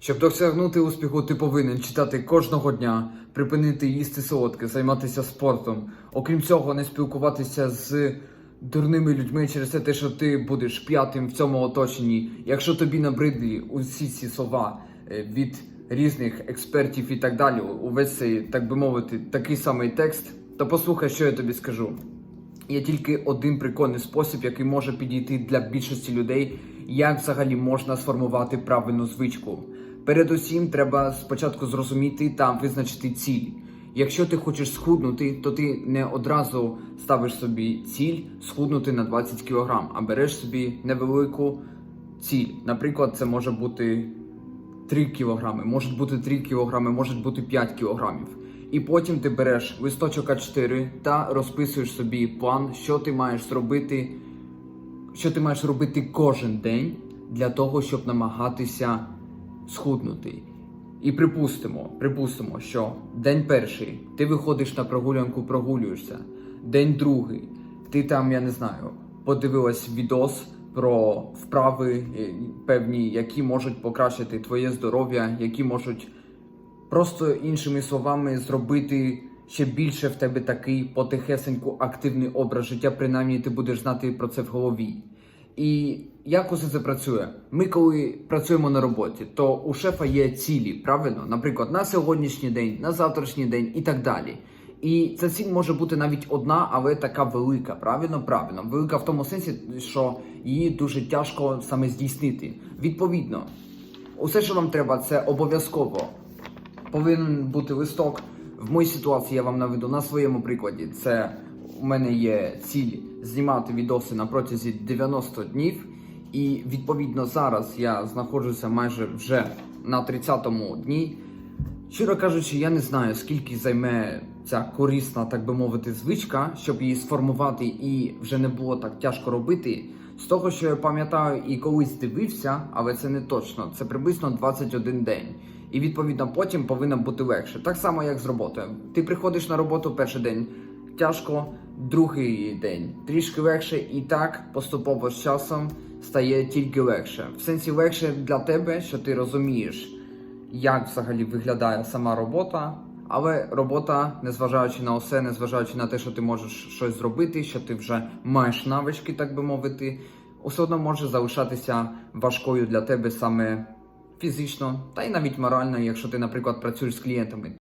Щоб досягнути успіху, ти повинен читати кожного дня, припинити їсти солодке, займатися спортом. Окрім цього, не спілкуватися з дурними людьми через те, що ти будеш п'ятим в цьому оточенні. Якщо тобі набридлі усі ці слова е, від різних експертів і так далі, увесь цей, так би мовити, такий самий текст, то послухай, що я тобі скажу. Є тільки один прикольний спосіб, який може підійти для більшості людей, як взагалі можна сформувати правильну звичку. Передусім, треба спочатку зрозуміти та визначити ціль. Якщо ти хочеш схуднути, то ти не одразу ставиш собі ціль схуднути на 20 кг, а береш собі невелику ціль. Наприклад, це може бути 3 кілограми, можуть бути 3 кілограми, можуть бути 5 кілограмів. І потім ти береш листочок А4 та розписуєш собі план, що ти маєш зробити, що ти маєш робити кожен день для того, щоб намагатися схуднути. І припустимо, припустимо, що день перший ти виходиш на прогулянку, прогулюєшся. День другий, ти там, я не знаю, подивилась відос про вправи е, певні, які можуть покращити твоє здоров'я, які можуть просто іншими словами зробити ще більше в тебе такий потихесеньку активний образ життя. Принаймні ти будеш знати про це в голові. І як усе це працює? Ми, коли працюємо на роботі, то у шефа є цілі, правильно? Наприклад, на сьогоднішній день, на завтрашній день і так далі. І ця ціль може бути навіть одна, але така велика. Правильно, правильно. Велика в тому сенсі, що її дуже тяжко саме здійснити. Відповідно, усе, що вам треба, це обов'язково повинен бути листок. В моїй ситуації я вам наведу на своєму прикладі. Це у мене є ціль знімати відоси на протязі 90 днів, і відповідно зараз я знаходжуся майже вже на 30-му дні. Щиро кажучи, я не знаю, скільки займе ця корисна, так би мовити, звичка, щоб її сформувати і вже не було так тяжко робити. З того, що я пам'ятаю і колись дивився, але це не точно. Це приблизно 21 день. І відповідно потім повинно бути легше. Так само, як з роботою. Ти приходиш на роботу перший день тяжко, другий день трішки легше, і так поступово з часом стає тільки легше. В сенсі легше для тебе, що ти розумієш як взагалі виглядає сама робота. Але робота, незважаючи на усе, незважаючи на те, що ти можеш щось зробити, що ти вже маєш навички, так би мовити, усе одно може залишатися важкою для тебе саме фізично, та й навіть морально, якщо ти, наприклад, працюєш з клієнтами.